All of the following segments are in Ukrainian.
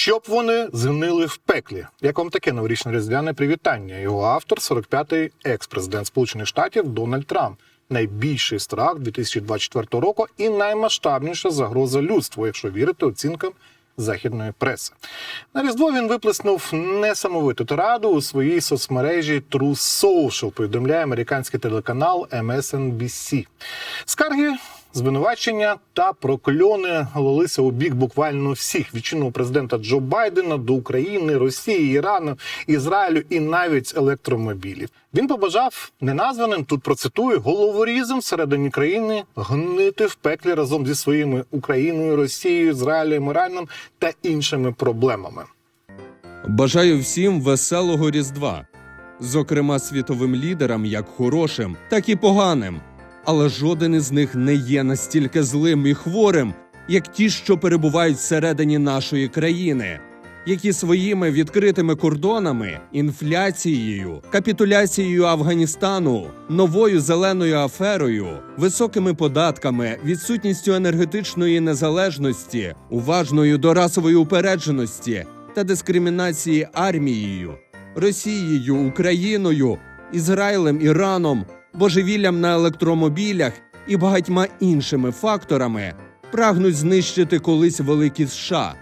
Щоб вони згнили в пеклі. Як вам таке новорічне різдвяне привітання? Його автор 45-й екс-президент Сполучених Штатів Дональд Трамп. Найбільший страх 2024 року і наймасштабніша загроза людству, якщо вірити оцінкам західної преси. На різдво він виплеснув несамовиту тираду у своїй соцмережі True Social, повідомляє американський телеканал MSNBC. Скарги. Звинувачення та прокльони лилися у бік буквально всіх від президента Джо Байдена до України, Росії, Ірану, Ізраїлю і навіть електромобілів. Він побажав неназваним тут процитую головорізом всередині країни гнити в пеклі разом зі своїми Україною, Росією, Ізраїлем, Іраном та іншими проблемами. Бажаю всім веселого Різдва, зокрема світовим лідерам, як хорошим, так і поганим. Але жоден із них не є настільки злим і хворим, як ті, що перебувають всередині нашої країни, які своїми відкритими кордонами, інфляцією, капітуляцією Афганістану, новою зеленою аферою, високими податками, відсутністю енергетичної незалежності, уважною до расової упередженості та дискримінації армією, Росією, Україною, Ізраїлем, Іраном, божевіллям на електромобілях і багатьма іншими факторами прагнуть знищити колись великі США.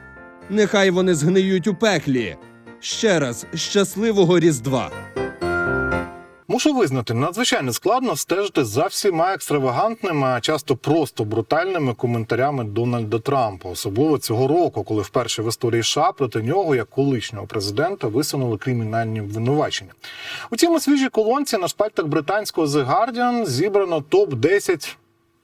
Нехай вони згниють у пеклі. Ще раз щасливого Різдва! Мушу визнати, надзвичайно складно стежити за всіма екстравагантними, а часто просто брутальними коментарями Дональда Трампа, особливо цього року, коли вперше в історії США проти нього, як колишнього президента, висунули кримінальні обвинувачення. У цьому свіжій колонці на шпальтах британського The Guardian зібрано топ 10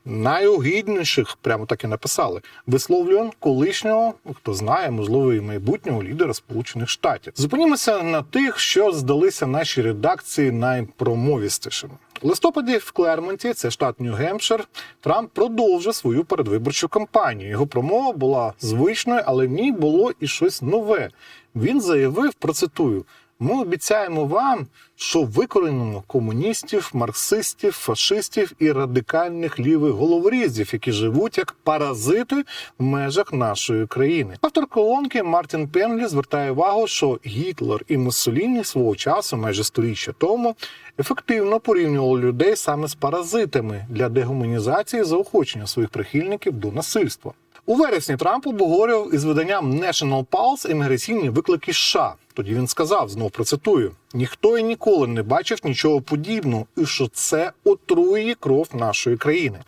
найогідніших, прямо так і написали, висловлювань колишнього, хто знає, можливо, і майбутнього лідера Сполучених Штатів. Зупинімося на тих, що здалися нашій редакції найпромовістішими. У листопаді в Клермонті, це штат Нью-Гемпшир, Трамп продовжив свою передвиборчу кампанію. Його промова була звичною, але в ній було і щось нове. Він заявив, процитую. Ми обіцяємо вам, що викоренимо комуністів, марксистів, фашистів і радикальних лівих головорізів, які живуть як паразити в межах нашої країни. Автор колонки Мартін Пенлі звертає увагу, що Гітлер і Муссоліні свого часу, майже сторіччя тому, ефективно порівнювали людей саме з паразитами для дегуманізації заохочення своїх прихильників до насильства. У вересні Трамп обговорював із виданням National Pulse імміграційні виклики США. Тоді він сказав, знов процитую: ніхто і ніколи не бачив нічого подібного, і що це отрує кров нашої країни.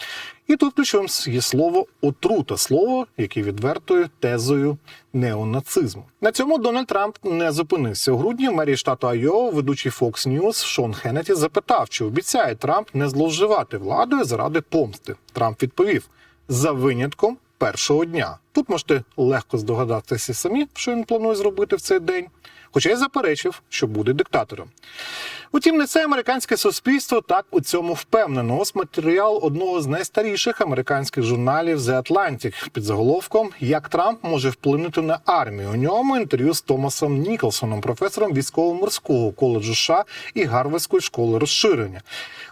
І тут ключовим є слово отрута, слово, яке відвертує тезою неонацизму. На цьому Дональд Трамп не зупинився. У грудні мерії штату Айова ведучий Fox News Шон Хеннеті запитав, чи обіцяє Трамп не зловживати владою заради помсти. Трамп відповів за винятком першого дня. Тут можете легко здогадатися самі, що він планує зробити в цей день. Хоча й заперечив, що буде диктатором. Утім, не це американське суспільство так у цьому впевнено. Ось матеріал одного з найстаріших американських журналів The Atlantic під заголовком Як Трамп може вплинути на армію. У ньому інтерв'ю з Томасом Ніколсоном, професором військово-морського коледжу США і Гарвардської школи розширення.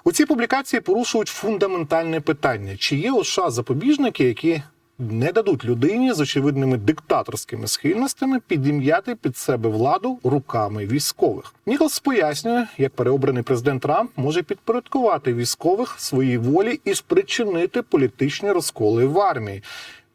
У цій публікації порушують фундаментальне питання: чи є у США запобіжники, які не дадуть людині з очевидними диктаторськими схильностями підім'яти під себе владу руками військових. Ніколс пояснює, як переобраний президент Трамп може підпорядкувати військових своїй волі і спричинити політичні розколи в армії.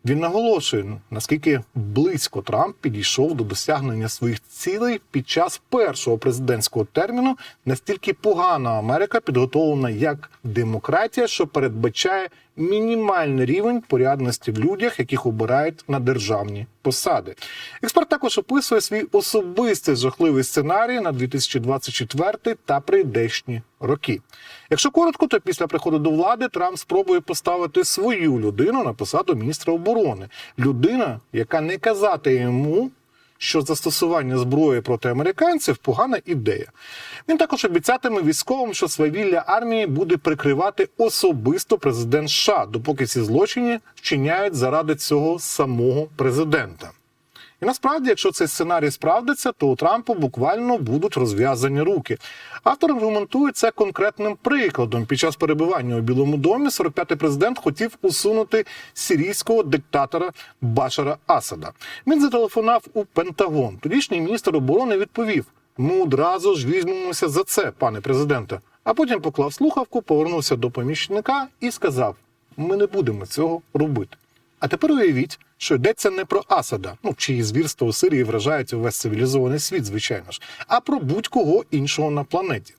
Він наголошує, наскільки близько Трамп підійшов до досягнення своїх цілей під час першого президентського терміну, настільки погана Америка підготовлена як демократія, що передбачає мінімальний рівень порядності в людях, яких обирають на державні посади. Експерт також описує свій особистий жахливий сценарій на 2024 та прийдешні роки. Якщо коротко, то після приходу до влади Трамп спробує поставити свою людину на посаду міністра оборони. Людина, яка не казати йому. Що застосування зброї проти американців погана ідея. Він також обіцятиме військовим, що свавілля армії буде прикривати особисто президент США, допоки ці злочини вчиняють заради цього самого президента. І насправді, якщо цей сценарій справдиться, то у Трампа буквально будуть розв'язані руки. Автор аргументує це конкретним прикладом. Під час перебування у Білому домі 45-й президент хотів усунути сирійського диктатора Башара Асада. Він зателефонував у Пентагон. Тодішній міністр оборони відповів: ми одразу ж візьмемося за це, пане президенте. А потім поклав слухавку, повернувся до помічника і сказав: ми не будемо цього робити. А тепер уявіть, що йдеться не про Асада, ну чиї звірства у Сирії вражають увесь цивілізований світ, звичайно ж, а про будь-кого іншого на планеті.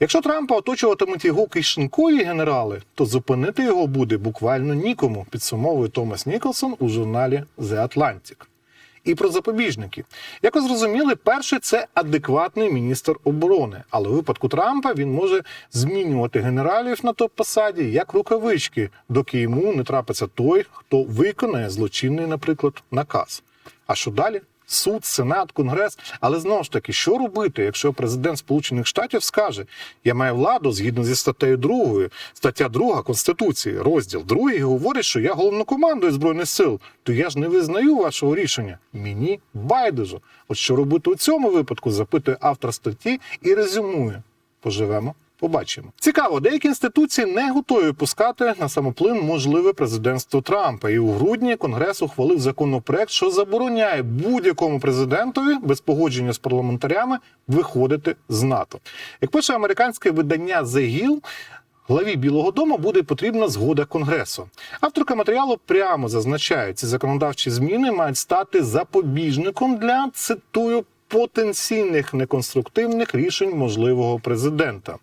Якщо Трампа оточуватимуть його кишенькові генерали, то зупинити його буде буквально нікому, підсумовує Томас Ніколсон у журналі The Atlantic. І про запобіжники. Як ви зрозуміли, перший це адекватний міністр оборони. Але у випадку Трампа він може змінювати генералів на топ-посаді як рукавички, доки йому не трапиться той, хто виконає злочинний, наприклад, наказ. А що далі? Суд, сенат, конгрес. Але знову ж таки, що робити, якщо президент Сполучених Штатів скаже: я маю владу згідно зі статтею 2, стаття 2 Конституції, розділ 2 говорить, що я головнокомандую збройних сил, то я ж не визнаю вашого рішення. Мені байдуже. От що робити у цьому випадку, запитує автор статті і резюмує. Поживемо. Побачимо. Цікаво, деякі інституції не готові пускати на самоплин можливе президентство Трампа. І у грудні Конгрес ухвалив законопроект, що забороняє будь-якому президентові без погодження з парламентарями виходити з НАТО. Як пише американське видання The Hill, Главі Білого Дому буде потрібна згода Конгресу. Авторка матеріалу прямо зазначає, ці законодавчі зміни мають стати запобіжником для цитую потенційних неконструктивних рішень можливого президента.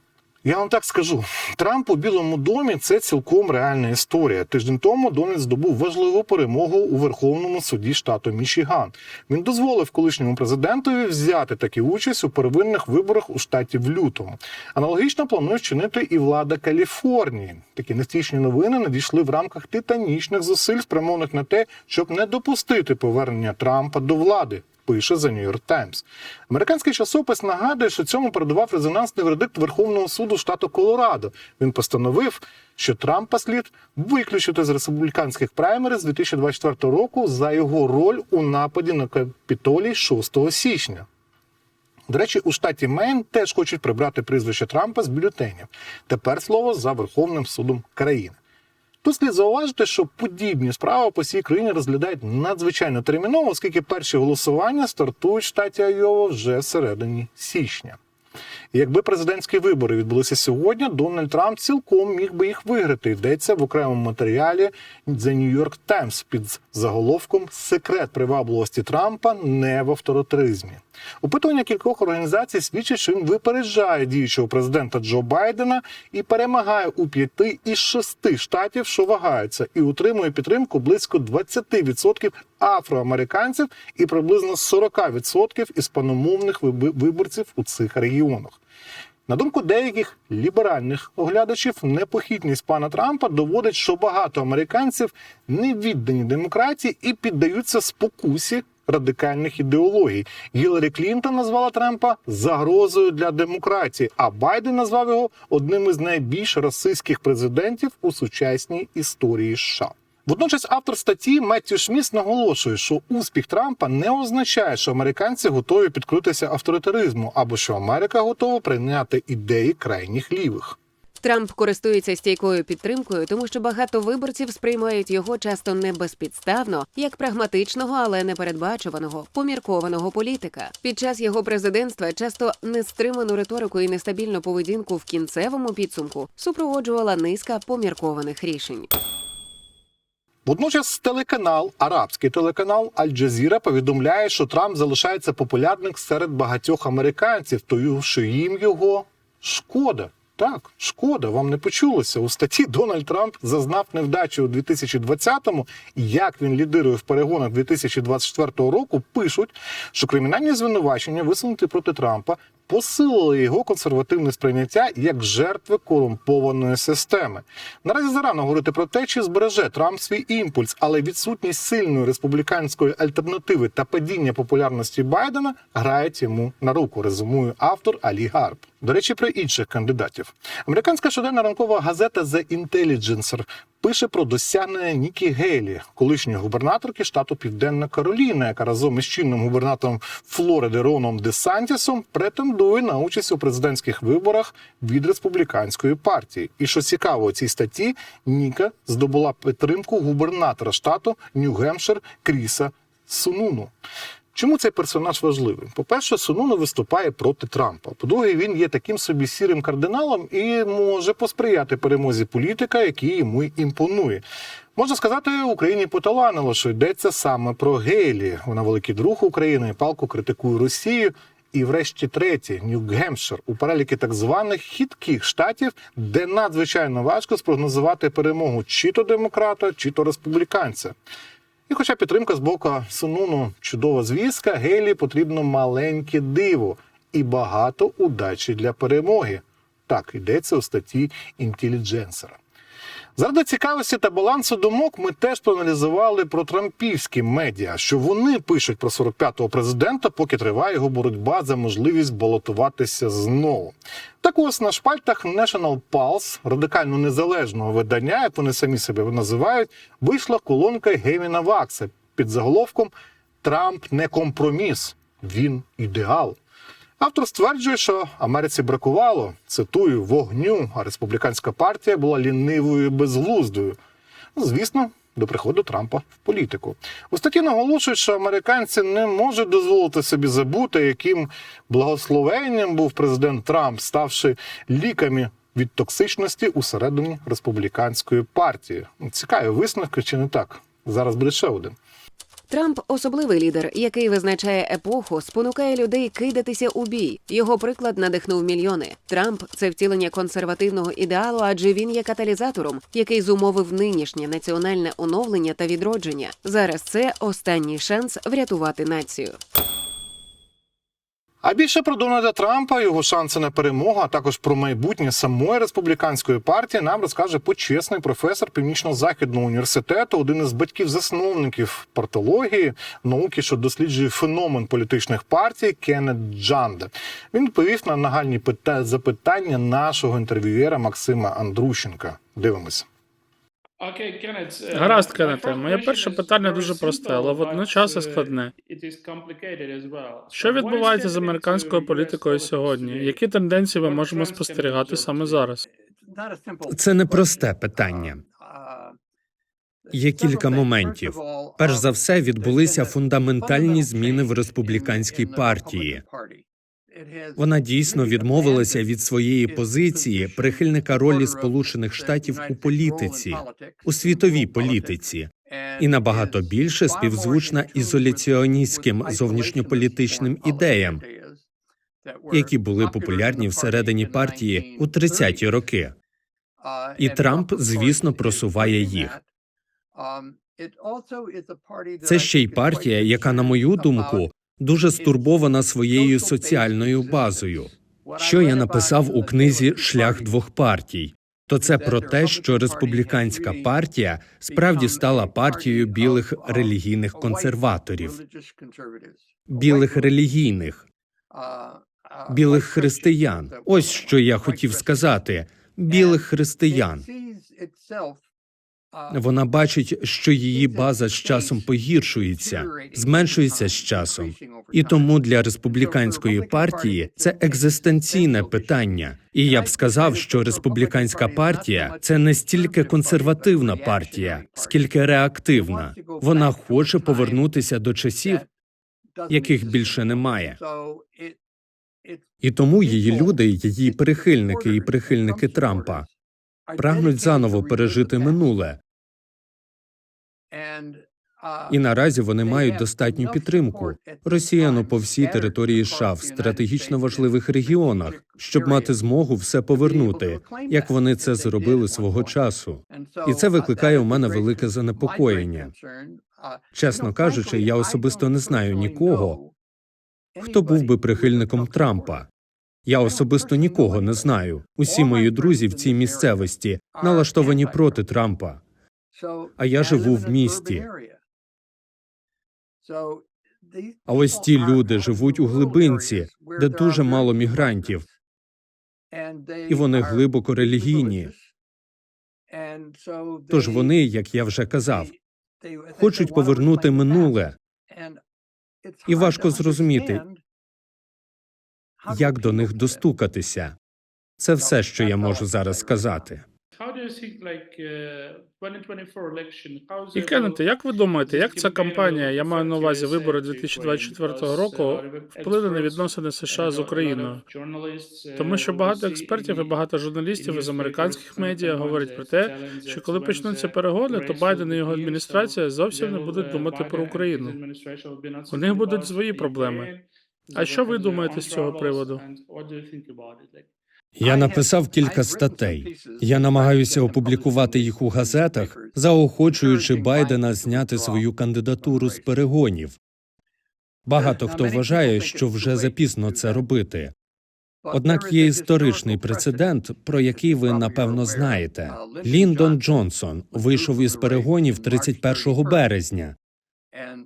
Я вам так скажу: Трамп у Білому домі це цілком реальна історія. Тиждень тому Дональд здобув важливу перемогу у Верховному суді штату Мічиган. Він дозволив колишньому президентові взяти таку участь у первинних виборах у штаті в лютому. Аналогічно планує вчинити і влада Каліфорнії. Такі невтішні новини надійшли в рамках титанічних зусиль, спрямованих на те, щоб не допустити повернення Трампа до влади пише The New York Times. Американський часопис нагадує, що цьому передавав резонансний вердикт Верховного суду штату Колорадо. Він постановив, що Трампа слід виключити з республіканських праймериз 2024 року за його роль у нападі на Капітолій 6 січня. До речі, у штаті Мейн теж хочуть прибрати прізвище Трампа з бюлетенів. Тепер слово за Верховним судом країни. Тут слід зауважити, що подібні справи по всій країні розглядають надзвичайно терміново, оскільки перші голосування стартують в штаті Айова вже всередині січня. Якби президентські вибори відбулися сьогодні, Дональд Трамп цілком міг би їх виграти. Йдеться в окремому матеріалі The New York Times під заголовком Секрет привабливості Трампа не в авторитаризмі. Опитування кількох організацій свідчить, що він випереджає діючого президента Джо Байдена і перемагає у п'яти із шести штатів, що вагаються, і утримує підтримку близько 20% афроамериканців і приблизно 40% іспаномовних виборців у цих регіонах. На думку деяких ліберальних оглядачів, непохитність пана Трампа доводить, що багато американців не віддані демократії і піддаються спокусі радикальних ідеологій. Гіларі Клінтон назвала Трампа загрозою для демократії, а Байден назвав його одним із найбільш расистських президентів у сучасній історії США. Водночас автор статті Меттю Шміс наголошує, що успіх Трампа не означає, що американці готові підкрутися авторитаризму або що Америка готова прийняти ідеї крайніх лівих. Трамп користується стійкою підтримкою, тому що багато виборців сприймають його часто не безпідставно, як прагматичного, але непередбачуваного, поміркованого політика. Під час його президентства часто нестриману риторику і нестабільну поведінку в кінцевому підсумку супроводжувала низка поміркованих рішень. Водночас телеканал, арабський телеканал Аль-Джазіра повідомляє, що Трамп залишається популярним серед багатьох американців, тому що їм його шкода. Так, шкода, вам не почулося. У статті Дональд Трамп зазнав невдачі у 2020-му. і Як він лідирує в перегонах 2024 року, пишуть, що кримінальні звинувачення, висунуті проти Трампа, посилили його консервативне сприйняття як жертви корумпованої системи. Наразі зарано говорити про те, чи збереже Трамп свій імпульс, але відсутність сильної республіканської альтернативи та падіння популярності Байдена грають йому на руку. Резумує автор Алі Гарб. До речі, про інших кандидатів. Американська щоденна ранкова газета The Intelligencer пише про досягнення Нікі Гейлі, колишньої губернаторки штату Південна Кароліна, яка разом із чинним губернатором Флориди Роном Де Сантісом претендує на участь у президентських виборах від республіканської партії. І що цікаво, у цій статті Ніка здобула підтримку губернатора штату Нью-Гемпшир Кріса Сунуну. Чому цей персонаж важливий? По-перше, Сунуну виступає проти Трампа. По-друге, він є таким собі сірим кардиналом і може посприяти перемозі політика, який йому імпонує. Можна сказати, Україні поталанило, що йдеться саме про Гейлі. Вона великий друг України, палко критикує Росію. І, врешті, третє, Нью-Гемпшир у переліки так званих хітких штатів, де надзвичайно важко спрогнозувати перемогу чи то демократа, чи то республіканця. І хоча підтримка з боку Сунуну чудова звістка, Гейлі потрібно маленьке диво і багато удачі для перемоги. Так йдеться у статті інтелідженсера. Заради цікавості та балансу думок ми теж проаналізували про трампівські медіа, що вони пишуть про 45-го президента, поки триває його боротьба за можливість балотуватися знову. Так ось на шпальтах National Pulse, радикально незалежного видання, як вони самі себе називають, вийшла колонка Геміна Вакса під заголовком Трамп не компроміс, він ідеал. Автор стверджує, що Америці бракувало цитую вогню, а республіканська партія була лінивою і безглуздою. Ну, звісно, до приходу Трампа в політику. У статті наголошують, що американці не можуть дозволити собі забути, яким благословенням був президент Трамп, ставши ліками від токсичності усередині республіканської партії. Цікаві висновки чи не так? Зараз буде ще один. Трамп особливий лідер, який визначає епоху, спонукає людей кидатися у бій. Його приклад надихнув мільйони. Трамп це втілення консервативного ідеалу, адже він є каталізатором, який зумовив нинішнє національне оновлення та відродження. Зараз це останній шанс врятувати націю. А більше про Дональда Трампа, його шанси на перемогу, а також про майбутнє самої республіканської партії нам розкаже почесний професор Північно-західного університету, один із батьків-засновників партології, науки, що досліджує феномен політичних партій Кеннет Джанде. Він відповів на нагальні пита- запитання нашого інтерв'юєра Максима Андрущенка. Дивимося. Гаразд, Кеннете. Моє перше питання дуже просте, але водночас і складне. Що відбувається з американською політикою сьогодні? Які тенденції ми можемо спостерігати саме зараз? Це непросте питання. Є кілька моментів. Перш за все, відбулися фундаментальні зміни в республіканській партії. Вона дійсно відмовилася від своєї позиції прихильника ролі Сполучених Штатів у політиці, у світовій політиці, і набагато більше співзвучна ізоляціоністським зовнішньополітичним ідеям, які були популярні всередині партії у 30-ті роки. І Трамп, звісно, просуває їх. Це ще й партія, яка, на мою думку, дуже стурбована своєю соціальною базою. Що я написав у книзі Шлях двох партій. То це про те, що республіканська партія справді стала партією білих релігійних консерваторів, білих релігійних, білих християн. Ось що я хотів сказати: білих християн. Вона бачить, що її база з часом погіршується, зменшується з часом, і тому для республіканської партії це екзистенційне питання. І я б сказав, що республіканська партія це не стільки консервативна партія, скільки реактивна. Вона хоче повернутися до часів, яких більше немає. І тому її люди, її прихильники і прихильники Трампа прагнуть заново пережити минуле, і наразі вони мають достатню підтримку росіян по всій території США в стратегічно важливих регіонах, щоб мати змогу все повернути, як вони це зробили свого часу. І це викликає у мене велике занепокоєння. Чесно кажучи, я особисто не знаю нікого, хто був би прихильником Трампа. Я особисто нікого не знаю. Усі мої друзі в цій місцевості налаштовані проти Трампа. А я живу в місті. А ось ті люди живуть у глибинці, де дуже мало мігрантів, і вони глибоко релігійні. Тож вони, як я вже казав, хочуть повернути минуле, і важко зрозуміти, як до них достукатися. Це все, що я можу зараз сказати. І Кеннете, як ви думаєте, як ця кампанія, я маю на увазі вибори 2024 року, вплине на відносини США з Україною? Тому що багато експертів і багато журналістів із американських медіа говорять про те, що коли почнуться перегони, то Байден і його адміністрація зовсім не будуть думати про Україну. У них будуть свої проблеми. А що ви думаєте з цього приводу? Я написав кілька статей. Я намагаюся опублікувати їх у газетах, заохочуючи Байдена зняти свою кандидатуру з перегонів. Багато хто вважає, що вже запізно це робити. Однак є історичний прецедент, про який ви напевно знаєте. Ліндон Джонсон вийшов із перегонів 31 березня,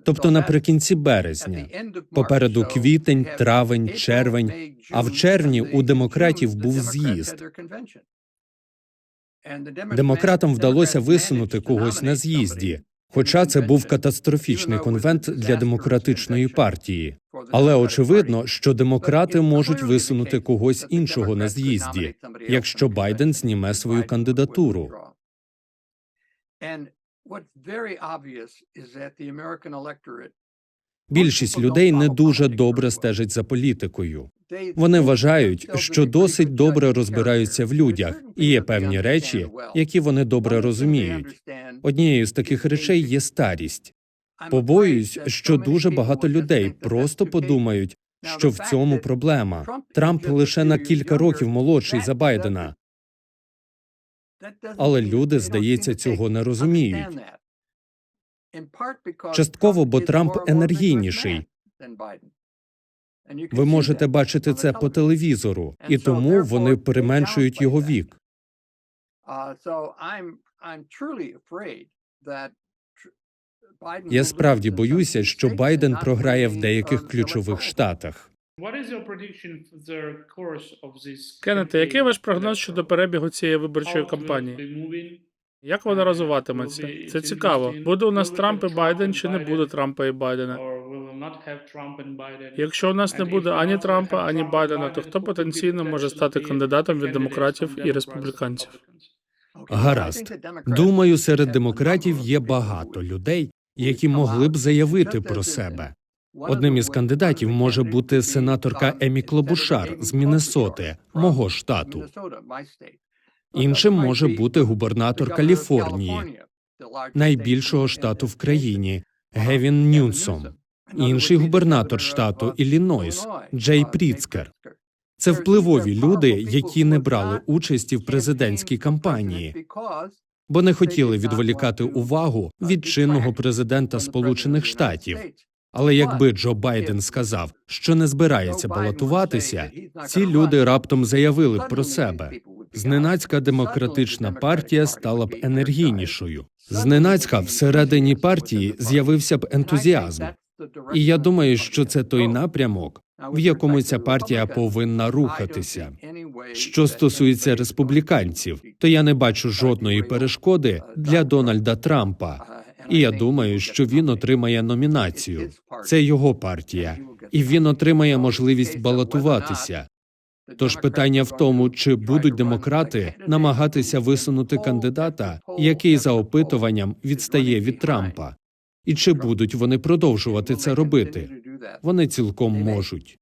тобто наприкінці березня. Попереду квітень, травень, червень, а в червні у демократів був з'їзд. Демократам вдалося висунути когось на з'їзді, хоча це був катастрофічний конвент для демократичної партії. Але очевидно, що демократи можуть висунути когось іншого на з'їзді, якщо Байден зніме свою кандидатуру. Більшість людей не дуже добре стежить за політикою. Вони вважають, що досить добре розбираються в людях, і є певні речі, які вони добре розуміють. Однією з таких речей є старість. Побоююсь, що дуже багато людей просто подумають, що в цьому проблема. Трамп лише на кілька років молодший за Байдена. Але люди, здається, цього не розуміють. Частково, бо Трамп енергійніший. Ви можете бачити це по телевізору, і тому вони применшують його вік. Я справді боюся, що Байден програє в деяких ключових штатах. Кеннете, який ваш прогноз щодо перебігу цієї виборчої кампанії? Як вона розвиватиметься? Це цікаво. Буде у нас Трамп і Байден чи не буде Трампа і Байдена? Якщо у нас не буде ані Трампа, ані Байдена, то хто потенційно може стати кандидатом від демократів і республіканців? Гаразд. Думаю, серед демократів є багато людей, які могли б заявити про себе. Одним із кандидатів може бути сенаторка Емі Клобушар з Міннесоти, мого штату. Іншим може бути губернатор Каліфорнії, найбільшого штату в країні Гевін Нюнсом. Інший губернатор штату Іллінойс Джей Пріцкер. Це впливові люди, які не брали участі в президентській кампанії, бо не хотіли відволікати увагу від чинного президента Сполучених Штатів. Але якби Джо Байден сказав, що не збирається балотуватися, ці люди раптом заявили б про себе. Зненацька демократична партія стала б енергійнішою. Зненацька всередині партії з'явився б ентузіазм. І я думаю, що це той напрямок, в якому ця партія повинна рухатися. Що стосується республіканців, то я не бачу жодної перешкоди для Дональда Трампа. І я думаю, що він отримає номінацію. Це його партія, і він отримає можливість балотуватися. Тож питання в тому, чи будуть демократи намагатися висунути кандидата, який за опитуванням відстає від Трампа, і чи будуть вони продовжувати це робити? Вони цілком можуть.